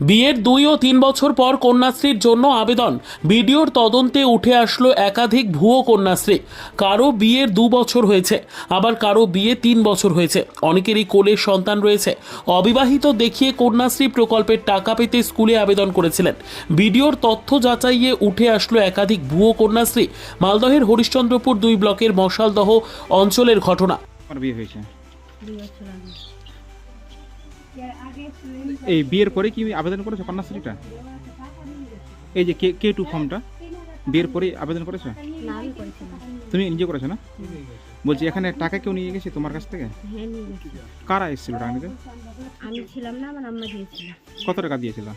বিয়ের দুই ও তিন বছর পর কন্যাশ্রীর জন্য আবেদন। বিডিওর তদন্তে উঠে আসলো একাধিক ভুয়ো কন্যাশ্রী। কারও বিয়ের দু বছর হয়েছে আবার কারও বিয়ে তিন বছর হয়েছে। অনেকেরই কোলের সন্তান রয়েছে। অবিবাহিত দেখিয়ে কন্যাশ্রী প্রকল্পের টাকা পেতে স্কুলে আবেদন করেছিলেন। বিডিওর তথ্য যাচাইয়ে উঠে আসলো একাধিক ভুয়ো কন্যাশ্রী। মালদহের হরিশ্চন্দ্রপুর দুই ব্লকের মশালদহ অঞ্চলের ঘটনা। বিয়ে হয়েছে। এই বিয়ের পরে কি আবেদন করেছ কন্যাশ্রীটা? এই যে কে কে টু ফর্মটা? বিয়ের পরে আবেদন করেছ? তুমি নিজে করেছ না? বলছি এখানে টাকা কেউ নিয়ে গেছে তোমার কাছ থেকে? হ্যাঁ কারা এসেছিল টাকা নিতে? আমি ছিলাম না আমার আম্মা দিয়েছিল। কত টাকা দিয়েছিল?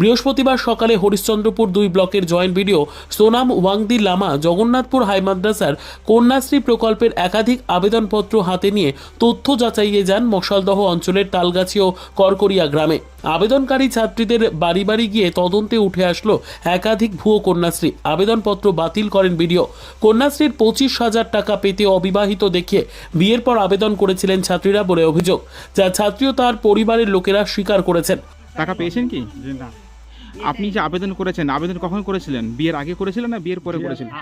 বৃহস্পতিবার সকালে হরিশ্চন্দ্রপুর দুই ব্লকের joint BDO Sonam Wangdi Lama Jagannathpur high মাদ্রাসার কন্যাশ্রী প্রকল্পের একাধিক আবেদনপত্র হাতে নিয়ে তথ্য যাচাইয়ে যান মশালদহ অঞ্চলের তালগাছি ও করকরিয়া গ্রামে। আবেদনকারী ছাত্রীদের বাড়ি বাড়ি গিয়ে তদন্তে উঠে আসলো একাধিক ভুয়ো কন্যাশ্রী। আবেদনপত্র বাতিল করেন বিডিও। কন্যাশ্রীর পঁচিশ হাজার টাকা পেতে অবিবাহিত দেখিয়ে বিয়ের পর আবেদন করেছিলেন ছাত্রীরা বলে অভিযোগ যা ছাত্রী ও তার পরিবারের লোকেরা স্বীকার করেছেন। টাকা পেয়েছেন কি? আপনি যে আবেদন করেছেন আবেদন কখন করেছিলেন? বিয়ের আগে করেছিলেন না বিয়ের পরে করেছিলেন?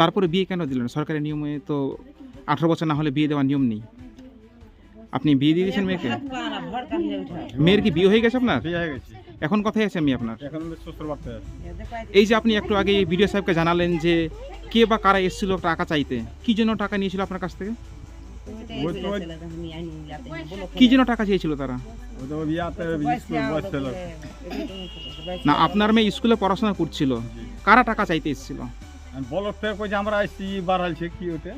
তারপরে বিয়ে কেন দিলেন? সরকারের নিয়মে তো আঠারো বছর না হলে বিয়ে দেওয়ার নিয়ম নেই। আপনি বিয়ে দিয়ে দিয়েছেন মেয়েকে? মেয়ের কি বিয়ে হয়ে গেছে আপনার? বিয়ে হয়ে গেছি। এখন কথাই আছে আমি আপনার? এখন শ্বশুর বাড়তে এই যে আপনি একটু আগে ভিডিও সাহেবকে জানালেন যে কে বা কারা এসেছিল টাকা চাইতে কি জন্য টাকা নিয়েছিল আপনার কাছ থেকে? ওই তো কি জন্য টাকা চেয়েছিল তারা? না আপনার মেয়ে স্কুলে পড়াশোনা করছিল। কারা টাকা চাইতে এসেছিল? আমি বলক থেকে কই যে আমরা আসছি বাড়াইছে কি ওটা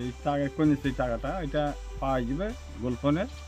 এই টাকা কোন সেই টাকাটা? এটা পাওয়া যাবে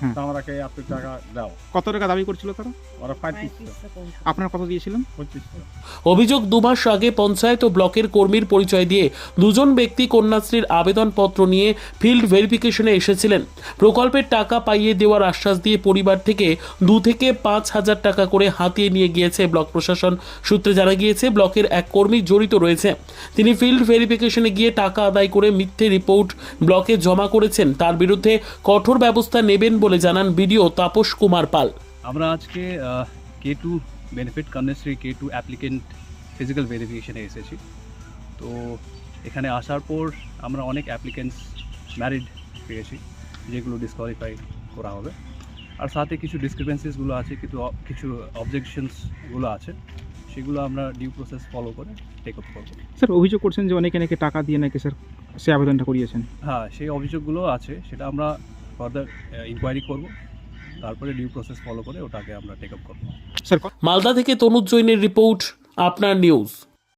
হ্যাঁ। তো আমরাকে এত টাকা দাও। কত টাকা দাবি করছিল তারা? ওরা আপনার কত দিয়েছিলেন? অভিযোগ দুমাস আগে পঞ্চায়েত ও ব্লকের কর্মীর পরিচয় দিয়ে দুজন ব্যক্তি কন্যাশ্রীর আবেদনপত্র নিয়ে ফিল্ড ভেরিফিকেশনে এসেছিলেন। প্রকল্পের টাকা পাইয়ে দেওয়ার আশ্বাস দিয়ে পরিবার থেকে দু থেকে পাঁচ হাজার টাকা করে হাতিয়ে নিয়ে গিয়েছে ব্লক প্রশাসন। সূত্রে জানা গিয়েছে ব্লকের এক কর্মী জড়িত রয়েছে। তিনি ফিল্ড ভেরিফিকেশনে গিয়ে টাকা আদায় করে মিথ্যে রিপোর্ট ব্লকে জমা করেছেন। তার বিরুদ্ধে কঠোর ব্যবস্থা নেবেন বলে জানান বিডিও তাপস কুমার পাল। আমরা আজকে K two benefit Kanyashree K two applicant physical ভেরিফিকেশনে এসেছি। তো এখানে আসার পর আমরা অনেক অ্যাপ্লিকেন্টস ম্যারিড পেয়েছি যেগুলো ডিসকোয়ালিফাই করা হবে। আর সাথে কিছু ডিসক্রিপেন্সিসগুলো আছে কিছু কিছু অবজেকশনসগুলো আছে সেগুলো আমরা ডিউ প্রসেস ফলো করে টেক আপ করব। স্যার অভিযোগ করছেন যে অনেকে নাকি টাকা দিয়ে নাকি স্যার সে আবেদনটা করিয়েছেন। হ্যাঁ সেই অভিযোগগুলো আছে সেটা আমরা ফার্দার ইনকোয়ারি করব। তারপরে ডিউ প্রসেস ফলো করে ওটাকে আমরা টেক আপ করব। মালদা থেকে তনুজ জৈনের রিপোর্ট আপনার নিউজ